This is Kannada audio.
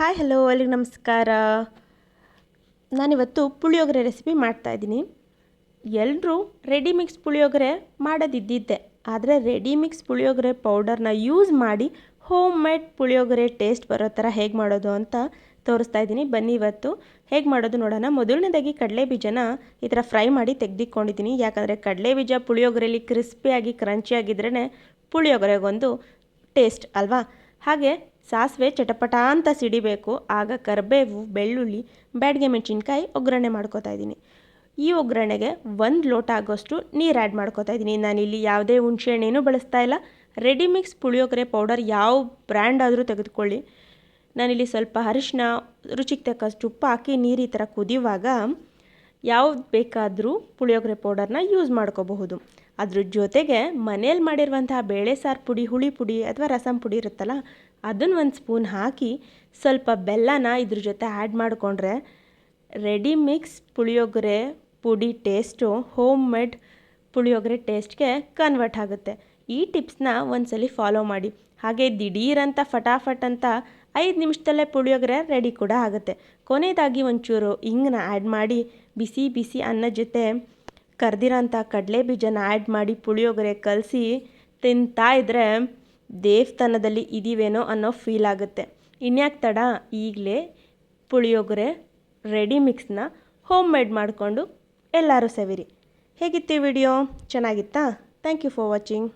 ಹಾಯ್ ಹಲೋ ಎಲ್ರಿಗೂ ನಮಸ್ಕಾರ. ನಾನಿವತ್ತು ಪುಳಿಯೋಗರೆ ರೆಸಿಪಿ ಮಾಡ್ತಾಯಿದ್ದೀನಿ ಎಲ್ಲರೂ ರೆಡಿ ಮಿಕ್ಸ್ ಪುಳಿಯೋಗರೆ ಮಾಡೋದಿದ್ದಿದ್ದೆ. ಆದರೆ ರೆಡಿ ಮಿಕ್ಸ್ ಪುಳಿಯೋಗರೆ ಪೌಡರ್ನ ಯೂಸ್ ಮಾಡಿ ಹೋಮ್ ಮೇಡ್ ಪುಳಿಯೋಗರೆ ಟೇಸ್ಟ್ ಬರೋ ಥರ ಹೇಗೆ ಮಾಡೋದು ಅಂತ ತೋರಿಸ್ತಾ ಇದ್ದೀನಿ. ಬನ್ನಿ ಇವತ್ತು ಹೇಗೆ ಮಾಡೋದು ನೋಡೋಣ. ಮೊದಲನೇದಾಗಿ ಕಡಲೆ ಬೀಜನ ಈ ಥರ ಫ್ರೈ ಮಾಡಿ ತೆಗೆದಿಕ್ಕೊಂಡಿದ್ದೀನಿ ಯಾಕಂದರೆ ಕಡಲೆ ಬೀಜ ಪುಳಿಯೋಗರೆಯಲ್ಲಿ ಕ್ರಿಸ್ಪಿಯಾಗಿ ಕ್ರಂಚಿಯಾಗಿದ್ರೇ ಪುಳಿಯೋಗರೆಗೊಂದು ಟೇಸ್ಟ್ ಅಲ್ವಾ? ಹಾಗೆ ಸಾಸಿವೆ ಚಟಪಟ ಅಂತ ಸಿಡಿಬೇಕು, ಆಗ ಕರಿಬೇವು, ಬೆಳ್ಳುಳ್ಳಿ, ಬ್ಯಾಡ್ಗೆ ಮೆಣಸಿನ್ಕಾಯಿ ಒಗ್ಗರಣೆ ಮಾಡ್ಕೋತಾ ಇದ್ದೀನಿ. ಈ ಒಗ್ಗರಣೆಗೆ ಒಂದು ಲೋಟ ಆಗೋಷ್ಟು ನೀರು ಆ್ಯಡ್ ಮಾಡ್ಕೋತಾ ಇದ್ದೀನಿ. ನಾನಿಲ್ಲಿ ಯಾವುದೇ ಹುಣಸೆಹಣ್ಣೇನೂ ಬಳಸ್ತಾ ಇಲ್ಲ. ರೆಡಿ ಮಿಕ್ಸ್ ಪುಳಿಯೋಗರೆ ಪೌಡರ್ ಯಾವ ಬ್ರ್ಯಾಂಡ್ ಆದರೂ ತೆಗೆದುಕೊಳ್ಳಿ. ನಾನಿಲ್ಲಿ ಸ್ವಲ್ಪ ಅರಿಶಿನ ರುಚಿಗೆ ತಕ್ಕಷ್ಟು ಉಪ್ಪು ಹಾಕಿ ನೀರು ಈ ಥರ ಕುದಿಯುವಾಗ ಯಾವ್ದು ಬೇಕಾದರೂ ಪುಳಿಯೋಗರೆ ಪೌಡರ್ನ ಯೂಸ್ ಮಾಡ್ಕೋಬಹುದು. ಅದ್ರ ಜೊತೆಗೆ ಮನೇಲಿ ಮಾಡಿರುವಂತಹ ಬೇಳೆ ಸಾರು ಪುಡಿ, ಹುಳಿ ಪುಡಿ ಅಥವಾ ರಸಂ ಪುಡಿ ಇರುತ್ತಲ್ಲ ಅದನ್ನು ಒಂದು ಸ್ಪೂನ್ ಹಾಕಿ ಸ್ವಲ್ಪ ಬೆಲ್ಲನ ಇದ್ರ ಜೊತೆ ಆ್ಯಡ್ ಮಾಡಿಕೊಂಡ್ರೆ ರೆಡಿ ಮಿಕ್ಸ್ ಪುಳಿಯೋಗರೆ ಪುಡಿ ಟೇಸ್ಟು ಹೋಮ್ ಮೇಡ್ ಪುಳಿಯೋಗರೆ ಟೇಸ್ಟ್ಗೆ ಕನ್ವರ್ಟ್ ಆಗುತ್ತೆ. ಈ ಟಿಪ್ಸ್ನ ಒಂದ್ಸಲಿ ಫಾಲೋ ಮಾಡಿ. ಹಾಗೆ ದಿಢೀರಂತ ಫಟಾಫಟ್ ಅಂತ ಐದು ನಿಮಿಷದಲ್ಲೇ ಪುಳಿಯೋಗರೆ ರೆಡಿ ಕೂಡ ಆಗುತ್ತೆ. ಕೊನೆಯದಾಗಿ ಒಂಚೂರು ಹಿಂಗನ್ನ ಆ್ಯಡ್ ಮಾಡಿ, ಬಿಸಿ ಬಿಸಿ ಅನ್ನ ಜೊತೆ ಕರ್ದಿರೋಂಥ ಕಡಲೆ ಬೀಜನ ಆ್ಯಡ್ ಮಾಡಿ ಪುಳಿಯೋಗರೆ ಕಲಸಿ ತಿಂತಾ ಇದ್ದರೆ ದೇವಸ್ಥಾನದಲ್ಲಿ ಇದೀವೇನೋ ಅನ್ನೋ ಫೀಲ್ ಆಗುತ್ತೆ. ಇನ್ಯಾಕೆ ತಡ? ಈಗಲೇ ಪುಳಿಯೋಗರೆ ರೆಡಿ ಮಿಕ್ಸ್ನ ಹೋಮ್ ಮೇಡ್ ಮಾಡಿಕೊಂಡು ಎಲ್ಲರೂ ಸವಿರಿ. ಹೇಗಿತ್ತು video ಚೆನ್ನಾಗಿತ್ತಾ? Thank you for watching